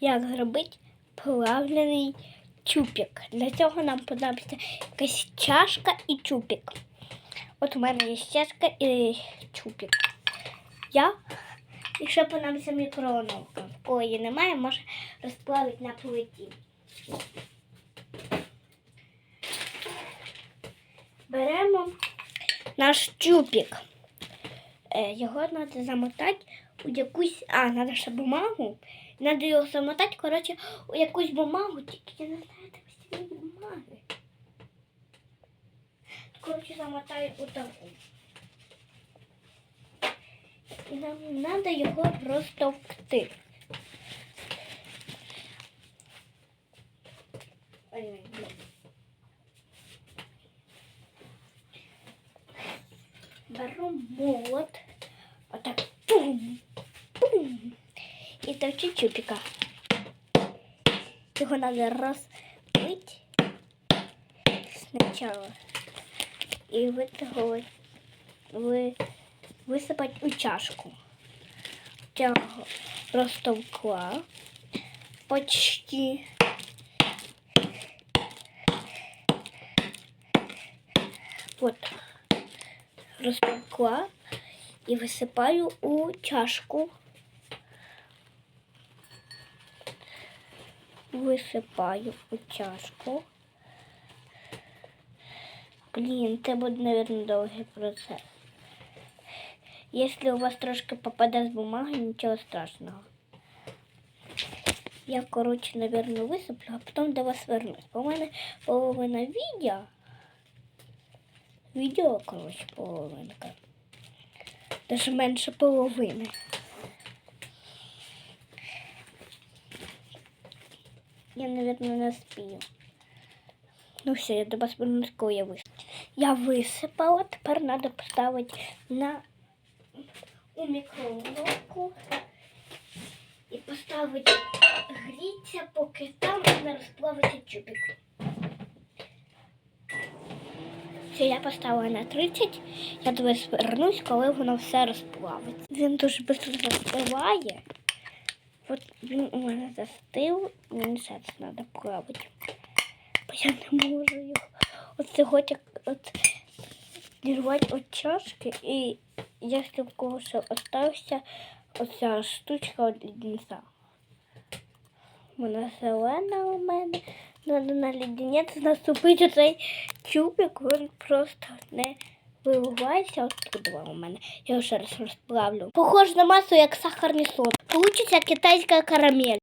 як зробити плавлений чупік. Для цього нам понадобиться якась чашка і чупік. От у мене є чашка і чупік. Я і ще понадобиться мікроволновка. В кого її немає, може розплавити на плиті. Беремо наш чупік. Е, Його треба замотати у якусь. А, треба ще бумагу. Треба його замотати, коротше, у якусь бумагу, тільки я не знаю, де цієї бумаги. Коротше, замотаю у таку. І нам треба його розтовкти. Беру молот. Отак. Пум. І товчу чупіка. Його треба розбити спочатку. І витягувати. Ви, висипати у чашку. Цього розтовкла. Почти. Вот. Розтовкла і висипаю у чашку. Висипаю у чашку. Блін, це буде, мабуть, довгий процес. Якщо у вас трошки попаде з бумаги, нічого страшного. Я, коротше, мабуть, висиплю, а потім до вас вернусь. Бо у мене половина відео. Відео, коротше, половинка. Даже менше половини. Я, наверное, не спію. Ну все, я до вас вернусь, коли я висипала. Я висипала, тепер треба поставити на у мікроволновку і поставити гріться, поки там не розплавиться чубик. Все, я поставила на 30. Я до вас вернусь, коли воно все розплавиться. Він дуже швидко застиває. От він у мене застив, мені зараз треба плавати. Бо я не можу його. От цього як от зірвати від чашки і якщо в когось остався оця штучка від лідниця. Вона зелена у мене. Надо на леденець наступити цей чубик, він просто не виливається оттуда у мене. Я його ще раз розплавлю. Похоже на масу, як сахарний сон. Получиться китайська карамель.